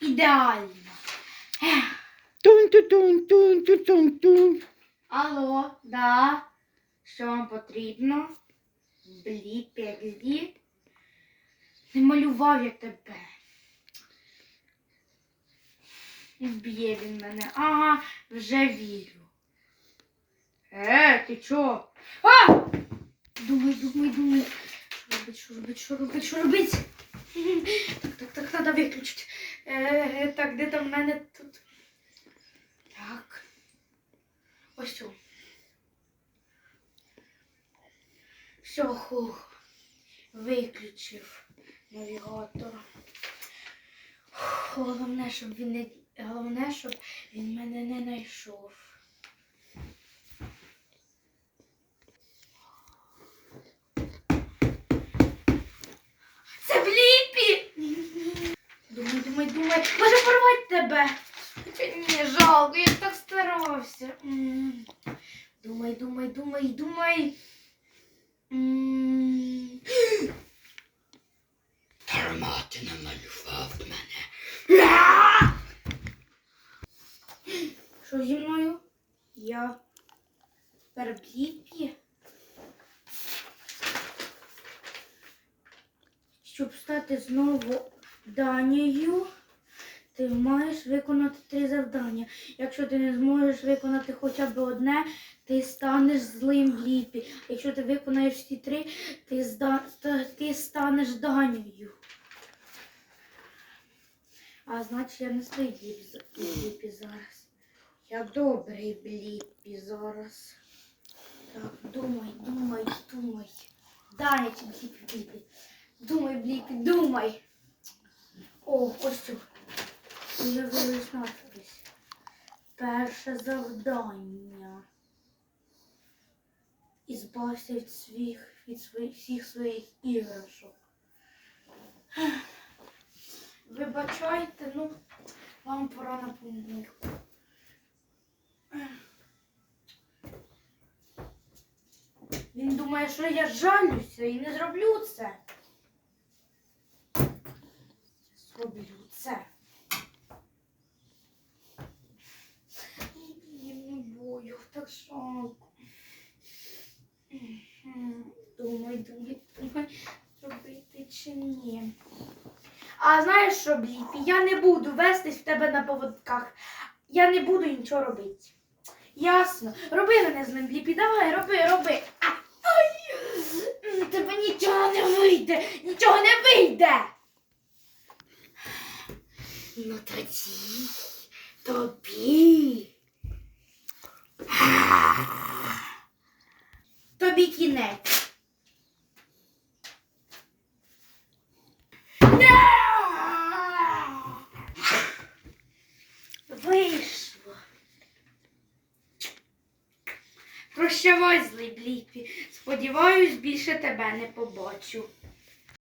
ідеально. Тун-тун-тун-тун-тун-тун. Алло, да. Що вам потрібно? Бліпі, Не малював я тебе. Вб'є він мене. Ага, вже вірю. Е, ти чо? А! Думай, думай, думай. Що робить, що робить, що робить, що робить? Так, так, так, треба виключити. Так, де там в мене тут? Так. Ось цю. Все, хух. Виключив навігатор. Головне, щоб він не головне, щоб він мене не знайшов. Це Бліпі! Думай, думай, думай. Може порвати тебе. Хоча ні, жалко, я так старався. Думай, думай, думай, думай. М. Дарма ти намалював мене. Що зі мною? Я тепер Бліпі. Щоб стати знову Данією, ти маєш виконати три завдання. Якщо ти не зможеш виконати хоча б одне, ти станеш злим Бліпі. Якщо ти виконаєш всі три, ти, зда... ти станеш Данією. А значить, я не злий Бліп- Бліпі зараз. Я добрий Бліпі зараз. Так, думай, думай, думай. Чи Бліпі, Бліпі. Думай, Бліпі, думай. О, ось цю. З'явилась надпись. Перше завдання. Ізбався від своїх, від всіх своїх іграшок. Вибачайте, ну, вам пора на помилку. Він думає, що я жалюся і не зроблю це. Зроблю це. Я не так Думай, думай, думай, зробити чи ні. А знаєш що, Бліпі, я не буду вестись в тебе на поводках. Я не буду нічого робити. Ясно. Роби мене з ним, Бліпі, давай, роби, роби. Ай! Тебе нічого не вийде, нічого не вийде. Ну тоді тобі. Тобі кінець. Вийшло. Прощавай, злий Бліпі. Сподіваюсь, більше тебе не побачу.